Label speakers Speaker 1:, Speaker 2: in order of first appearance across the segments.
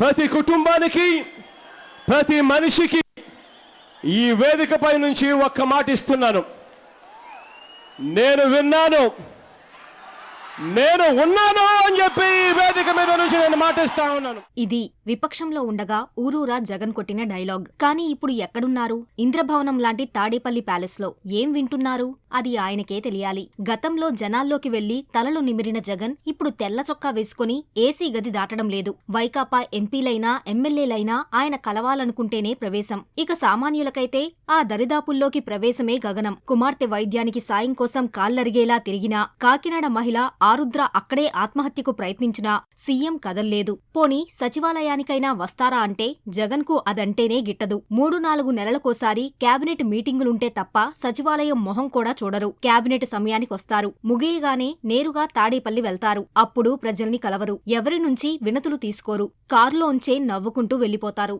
Speaker 1: ప్రతి కుటుంబానికి ప్రతి మనిషికి ఈ వేదికపై నుంచి ఒక్క మాట ఇస్తున్నాను. నేను విన్నాను. నేను ఉన్నాను అని చెప్పి వేదిక మీద నుంచి నేను మాటిస్తా ఉన్నాను.
Speaker 2: ఇది విపక్షంలో ఉండగా ఊరూరా జగన్ కొట్టిన డైలాగ్. కానీ ఇప్పుడు ఎక్కడున్నారు? ఇంద్రభవనం లాంటి తాడేపల్లి ప్యాలెస్లో ఏం వింటున్నారు? అది ఆయనకే తెలియాలి. గతంలో జనాల్లోకి వెళ్ళి తలలు నిమిరిన జగన్ ఇప్పుడు తెల్ల చొక్కా వేసుకుని ఏసీ గది దాటడం లేదు. వైకాపా ఎంపీలైనా ఎమ్మెల్యేలైనా ఆయన కలవాలనుకుంటేనే ప్రవేశం. ఇక సామాన్యులకైతే ఆ దరిదాపుల్లోకి ప్రవేశమే గగనం. కుమార్తె వైద్యానికి సాయం కోసం కాళ్ళరిగేలా తిరిగినా కాకినాడ మహిళ ఆరుద్ర అక్కడే ఆత్మహత్యకు ప్రయత్నించినా సీఎం కదల్లేదు. పోని సచివాలయానికైనా వస్తారా అంటే జగన్కు అదంటేనే గిట్టదు. మూడు నాలుగు నెలలకోసారి కేబినెట్ మీటింగులుంటే తప్ప సచివాలయం మొహం కూడా చూడరు. కేబినెట్ సమయానికొస్తారు. ముగియగానే నేరుగా తాడేపల్లి వెళ్తారు. అప్పుడు ప్రజల్ని కలవరు. ఎవరి నుంచి వినతులు తీసుకోరు. కారులోంచే నవ్వుకుంటూ వెళ్ళిపోతారు.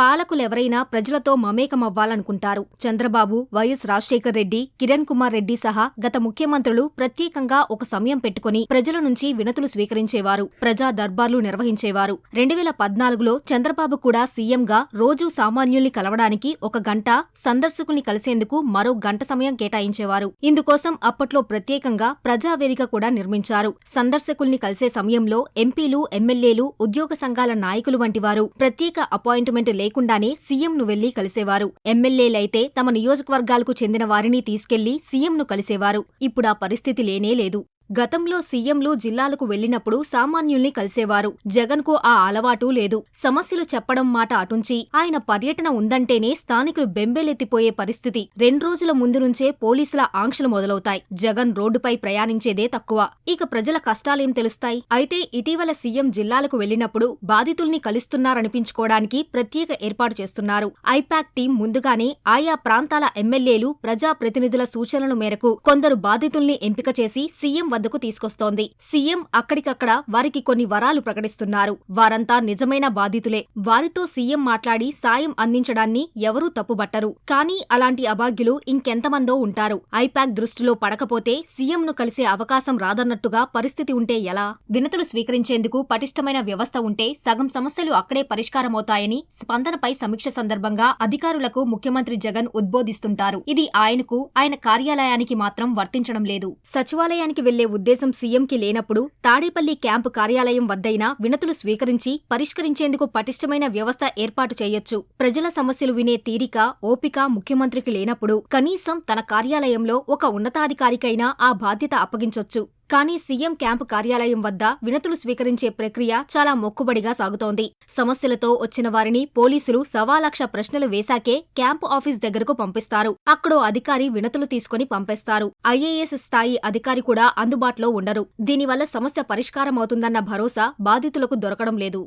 Speaker 2: పాలకులెవరైనా ప్రజలతో మమేకమవ్వాలనుకుంటారు. చంద్రబాబు వైఎస్ రాజశేఖర్ రెడ్డి కిరణ్ కుమార్ రెడ్డి సహా గత ముఖ్యమంత్రులు ప్రత్యేకంగా ఒక సమయం పెట్టుకుని ప్రజల నుంచి వినతులు స్వీకరించేవారు ప్రజా దర్బార్లు నిర్వహించేవారు. రెండు వేల పద్నాలుగులో చంద్రబాబు కూడా సీఎంగా రోజూ సామాన్యుల్ని కలవడానికి ఒక గంట సందర్శకుల్ని కలిసేందుకు మరో గంట సమయం కేటాయించేవారు. ఇందుకోసం అప్పట్లో ప్రత్యేకంగా ప్రజావేదిక కూడా నిర్మించారు. సందర్శకుల్ని కలిసే సమయంలో ఎంపీలు ఎమ్మెల్యేలు ఉద్యోగ సంఘాల నాయకులు వంటి వారు ప్రత్యేక అపాయింట్మెంట్ లేకుండానే సీఎంను వెళ్ళి కలిసేవారు. ఎమ్మెల్యేలైతే తమ నియోజకవర్గాలకు చెందిన వారిని తీసుకెళ్ళి సీఎంను కలిసేవారు. ఇప్పుడా పరిస్థితి లేనే లేదు. గతంలో సీఎంలు జిల్లాలకు వెళ్ళినప్పుడు సామాన్యుల్ని కలిసేవారు. జగన్కు ఆ అలవాటు లేదు. సమస్యలు చెప్పడం మాట అటుంచి ఆయన పర్యటన ఉందంటేనే స్థానికులు బెంబేలెత్తిపోయే పరిస్థితి. రెండు రోజుల ముందు నుంచే పోలీసుల ఆంక్షలు మొదలవుతాయి. జగన్ రోడ్డుపై ప్రయాణించేదే తక్కువ. ఇక ప్రజల కష్టాలేం తెలుస్తాయి? అయితే ఇటీవల సీఎం జిల్లాలకు వెళ్ళినప్పుడు బాధితుల్ని కలుస్తున్నారనిపించుకోవడానికి ప్రత్యేక ఏర్పాటు చేస్తున్నారు. ఐపాక్ టీం ముందుగానే ఆయా ప్రాంతాల ఎమ్మెల్యేలు ప్రజాప్రతినిధుల సూచనల మేరకు కొందరు బాధితుల్ని ఎంపిక చేసి సీఎం వద్దకు తీసుకొస్తోంది. సీఎం అక్కడికక్కడ వారికి కొన్ని వరాలు ప్రకటిస్తున్నారు. వారంతా నిజమైన బాధితులే. వారితో సీఎం మాట్లాడి సాయం అందించడాన్ని ఎవరూ తప్పుబట్టరు. కానీ అలాంటి అభాగ్యులు ఇంకెంతమందో ఉంటారు. ఐపాక్ దృష్టిలో పడకపోతే సీఎంను కలిసే అవకాశం రాదన్నట్టుగా పరిస్థితి ఉంటే ఎలా? వినతులు స్వీకరించేందుకు పటిష్టమైన వ్యవస్థ ఉంటే సగం సమస్యలు అక్కడే పరిష్కారమవుతాయని స్పందనపై సమీక్ష సందర్భంగా అధికారులకు ముఖ్యమంత్రి జగన్ ఉద్బోధిస్తుంటారు. ఇది ఆయనకు ఆయన కార్యాలయానికి మాత్రం వర్తించడం లేదు. సచివాలయానికి వెళ్ళే ఉద్దేశం సీఎంకి లేనప్పుడు తాడేపల్లి క్యాంపు కార్యాలయం వద్దైనా వినతులు స్వీకరించి పరిష్కరించేందుకు పటిష్టమైన వ్యవస్థ ఏర్పాటు చేయొచ్చు. ప్రజల సమస్యలు వినే తీరిక ఓపిక ముఖ్యమంత్రికి లేనప్పుడు కనీసం తన కార్యాలయంలో ఒక ఉన్నతాధికారికైనా ఆ బాధ్యత అప్పగించొచ్చు. కానీ సీఎం క్యాంపు కార్యాలయం వద్ద వినతులు స్వీకరించే ప్రక్రియ చాలా మొక్కుబడిగా సాగుతోంది. సమస్యలతో వచ్చిన వారిని పోలీసులు సవాలక్ష ప్రశ్నలు వేశాకే క్యాంపు ఆఫీస్ దగ్గరకు పంపిస్తారు. అక్కడో అధికారి వినతులు తీసుకుని పంపేస్తారు. ఐఏఎస్ స్థాయి అధికారి కూడా అందుబాటులో ఉండరు. దీనివల్ల సమస్య పరిష్కారమవుతుందన్న భరోసా బాధితులకు దొరకడం లేదు.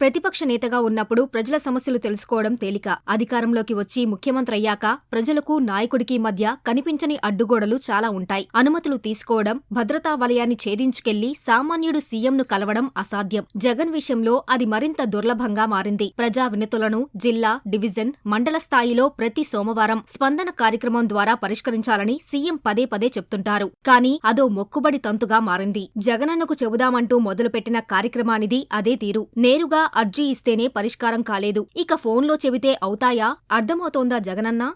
Speaker 2: ప్రతిపక్ష నేతగా ఉన్నప్పుడు ప్రజల సమస్యలు తెలుసుకోవడం తేలిక. అధికారంలోకి వచ్చి ముఖ్యమంత్రి అయ్యాక ప్రజలకు నాయకుడికి మధ్య కనిపించని అడ్డుగోడలు చాలా ఉంటాయి. అనుమతులు తీసుకోవడం భద్రతా వలయాన్ని ఛేదించుకెళ్ళి సామాన్యుడు సీఎంను కలవడం అసాధ్యం. జగన్ విషయంలో అది మరింత దుర్లభంగా మారింది. ప్రజా వినతులను జిల్లా డివిజన్ మండల స్థాయిలో ప్రతి సోమవారం స్పందన కార్యక్రమం ద్వారా పరిష్కరించాలని సీఎం పదే పదే చెప్తుంటారు. కానీ అదో మొక్కుబడి తంతుగా మారింది. జగనన్నకు చెబుదామంటూ మొదలుపెట్టిన కార్యక్రమానిది అదే తీరు. నేరుగా అర్జీ ఇస్తేనే పరిష్కారం కాలేదు. ఇక ఫోన్లో చెబితే అవుతాయా? అర్థమవుతోందా జగనన్నా?